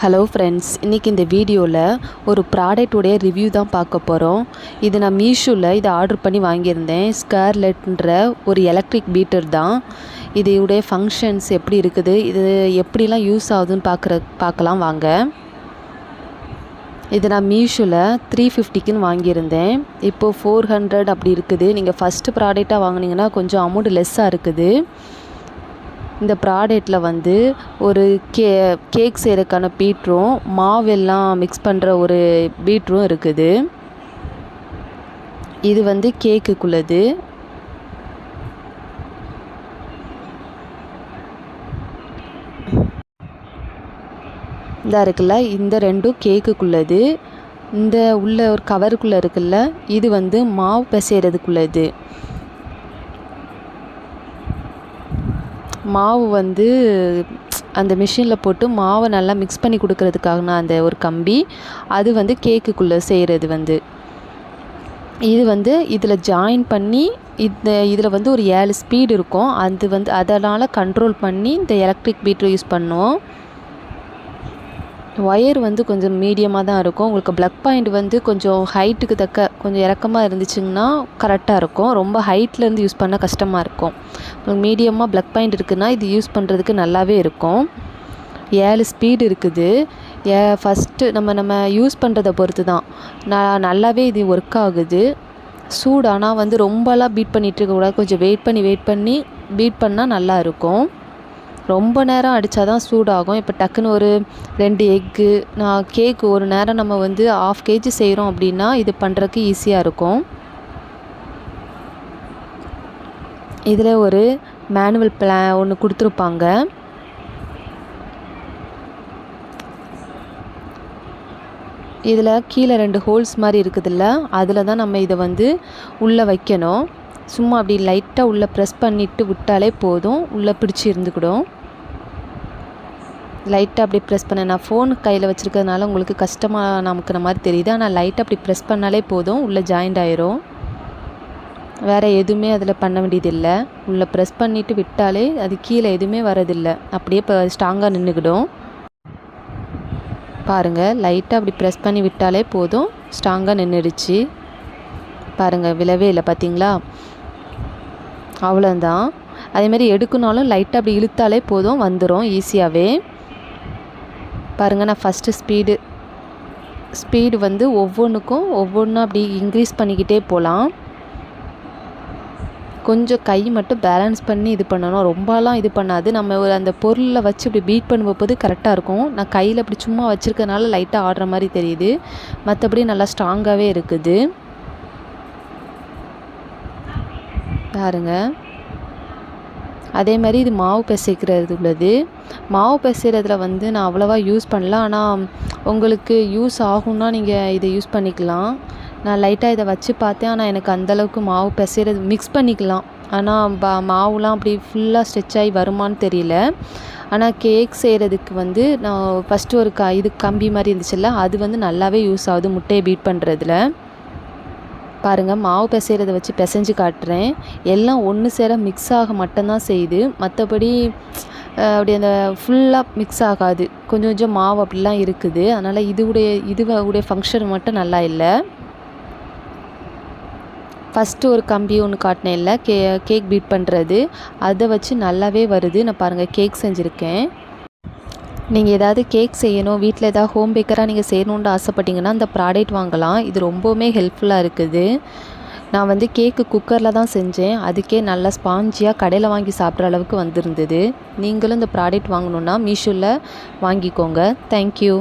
Hello friends இன்றைக்கி இந்த வீடியோவில் ஒரு ப்ராடக்ட்டுடைய ரிவ்யூ தான் பார்க்க போகிறோம் இது நான் மீஷோவில் இதை ஆர்டர் பண்ணி வாங்கியிருந்தேன். ஸ்கேர்லெட்ன்ற ஒரு எலக்ட்ரிக் பீட்டர் தான். இதையுடைய ஃபங்க்ஷன்ஸ் எப்படி இருக்குது இது எப்படிலாம் யூஸ் ஆகுதுன்னு பார்க்குற பார்க்கலாம் வாங்க. இது நான் மீஷோவில் த்ரீ ஃபிஃப்டிக்குன்னு வாங்கியிருந்தேன். இப்போது ஃபோர் ஹண்ட்ரட் அப்படி இருக்குது. நீங்கள் ஃபஸ்ட்டு ப்ராடக்டாக வாங்கினீங்கன்னா கொஞ்சம் அமௌண்ட் லெஸ்ஸாக இருக்குது. இந்த ப்ராடக்ட்டில் வந்து ஒரு கே கேக் செய்கிறதுக்கான பீட்ரும் மாவெல்லாம் மிக்ஸ் பண்ணுற ஒரு பீட்ரும் இருக்குது. இது வந்து கேக்குக்குள்ளது. இதாக இருக்குல்ல இந்த ரெண்டும் கேக்குக்குள்ளது. இந்த உள்ள ஒரு கவருக்குள்ளே இருக்குல்ல இது வந்து மாவு பிசைகிறதுக்குள்ளது மாவு வந்து அந்த மிஷினில் போட்டு மாவை நல்லா மிக்ஸ் பண்ணி கொடுக்கறதுக்காகனா அந்த ஒரு கம்பி அது வந்து கேக்குக்குள்ளே செய்கிறது வந்து. இது வந்து இதில் ஜாயின் பண்ணி இந்த இதில் வந்து ஒரு ஏழு ஸ்பீடு இருக்கும். அது வந்து அதனால் கண்ட்ரோல் பண்ணி இந்த எலக்ட்ரிக் பீட்ரு யூஸ் பண்ணுவோம் ஒயர் வந்து கொஞ்சம் மீடியமாக தான் இருக்கும். உங்களுக்கு ப்ளக் பாயிண்ட் வந்து கொஞ்சம் ஹைட்டுக்கு தக்க கொஞ்சம் இறக்கமாக இருந்துச்சுங்கன்னா கரெக்டாக இருக்கும். ரொம்ப ஹைட்லேருந்து யூஸ் பண்ணால் கஷ்டமாக இருக்கும். மீடியமாக ப்ளக் பாயிண்ட் இருக்குதுன்னா இது யூஸ் பண்ணுறதுக்கு நல்லாவே இருக்கும். ஏழு ஸ்பீடு இருக்குது. ஏ ஃபஸ்ட்டு நம்ம நம்ம யூஸ் பண்ணுறத பொறுத்து தான் நான் நல்லாவே இது ஒர்க் ஆகுது. சூடு ஆனால் வந்து ரொம்பலாம் பீட் பண்ணிகிட்டு இருக்கக்கூடாது. கொஞ்சம் வெயிட் பண்ணி வெயிட் பண்ணி பீட் பண்ணால் நல்லா இருக்கும். ரொம்ப நேரம் அடித்தா தான் சூடாகும். இப்போ டக்குன்னு ஒரு ரெண்டு எக்கு நான் கேக்கு ஒரு நேரம் நம்ம வந்து ஆஃப் கேஜி செய்கிறோம் அப்படின்னா இது பண்ணுறதுக்கு ஈஸியாக இருக்கும். இதில் ஒரு மேனுவல் பிளா ஒன்று கொடுத்துருப்பாங்க. இதில் கீழே ரெண்டு ஹோல்ஸ் மாதிரி இருக்குதுல்ல அதில் தான் நம்ம இதை வந்து உள்ளே வைக்கணும். சும்மா அப்படி லைட்டாக உள்ளே ப்ரெஸ் பண்ணிவிட்டு விட்டாலே போதும். உள்ளே பிடிச்சி இருந்துக்கிடும். லைட்டாக அப்படி ப்ரெஸ் பண்ணேன். நான் ஃபோன் கையில் வச்சுருக்கிறதுனால உங்களுக்கு கஷ்டமாக நமக்குற மாதிரி தெரியுது. ஆனால் லைட்டாக அப்படி ப்ரெஸ் பண்ணாலே போதும். உள்ளே ஜாயிண்ட் ஆயிரும். வேறு எதுவுமே அதில் பண்ண வேண்டியதில்லை. உள்ளே ப்ரெஸ் பண்ணிவிட்டு விட்டாலே அது கீழே எதுவுமே வரதில்லை அப்படியே இப்போ ஸ்ட்ராங்காக நின்றுக்கிடும் பாருங்கள் லைட்டாக அப்படி ப்ரெஸ் பண்ணி விட்டாலே போதும். ஸ்ட்ராங்காக நின்றுடுச்சு பாருங்கள் விழவே இல்லை பார்த்தீங்களா அவ்வளோதான் அதேமாதிரி எடுக்கணாலும் லைட்டாக அப்படி இழுத்தாலே போதும். வந்துடும் ஈஸியாகவே பாருங்கள் நான் ஃபஸ்ட்டு ஸ்பீடு ஸ்பீடு வந்து ஒவ்வொன்றுக்கும் ஒவ்வொன்றும் அப்படி இன்க்ரீஸ் பண்ணிக்கிட்டே போகலாம் கொஞ்சம் கை மட்டும் பேலன்ஸ் பண்ணி இது பண்ணணும். ரொம்பலாம் இது பண்ணாது. நம்ம ஒரு அந்த பொருளில் வச்சு இப்படி பீட் பண்ணும்போது கரெக்டாக இருக்கும். நான் கையில் இப்படி சும்மா வச்சுருக்கனால லைட்டாக ஆடுற மாதிரி தெரியுது. மற்றபடி நல்லா ஸ்ட்ராங்காகவே இருக்குது. பாருங்கள் அதே மாதிரி இது மாவு பிசைக்கிறது உள்ளது. மாவு பிசைகிறதுல வந்து நான் அவ்வளோவா யூஸ் பண்ணல. ஆனால் உங்களுக்கு யூஸ் ஆகும்னா நீங்கள் இதை யூஸ் பண்ணிக்கலாம். நான் லைட்டாக இதை வச்சு பார்த்தேன். ஆனால் எனக்கு அந்தளவுக்கு மாவு பிசைறது மிக்ஸ் பண்ணிக்கலாம். ஆனால் ப மாவுலாம் அப்படி ஃபுல்லாக ஸ்ட்ரெச் ஆகி வருமானு தெரியல. ஆனால் கேக் செய்கிறதுக்கு வந்து நான் ஃபஸ்ட்டு ஒரு க இது கம்பி மாதிரி இருந்துச்சுல்ல அது வந்து நல்லாவே யூஸ் ஆகுது. முட்டையை பீட் பண்ணுறதுல பாருங்கள் மாவு பிசைகிறத வச்சு பிசைஞ்சு காட்டுறேன். எல்லாம் ஒன்று சேர மிக்ஸ் ஆக மட்டும்தான் செய்யுது. மற்றபடி அப்படி அந்த ஃபுல்லாக மிக்ஸ் ஆகாது. கொஞ்சம் கொஞ்சம் மாவு அப்படிலாம் இருக்குது. அதனால் இதுவுடைய இதுவுடைய ஃபங்க்ஷன் மட்டும் நல்லா இல்லை. ஃபஸ்ட்டு ஒரு கம்பி ஒன்று காட்டினேன் இல்லை. கே கேக் பீட் பண்ணுறது அதை வச்சு நல்லாவே வருது. நான் பாருங்கள் கேக் செஞ்சுருக்கேன். நீங்கள் ஏதாவது கேக் செய்யணும் வீட்டில் ஏதாவது ஹோம் பேக்கராக நீங்கள் செய்யணுன்னு ஆசைப்பட்டீங்கன்னா அந்த ப்ராடக்ட் வாங்கலாம். இது ரொம்பவுமே ஹெல்ப்ஃபுல்லாக இருக்குது. நான் வந்து கேக்கு குக்கரில் தான் செஞ்சேன். அதுக்கே நல்லா ஸ்பாஞ்சியாக கடையில் வாங்கி சாப்பிட்ற அளவுக்கு வந்திருந்தது. நீங்களும் இந்த ப்ராடக்ட் வாங்கணுன்னா மீஷோவில் வாங்கிக்கோங்க. தேங்க்யூ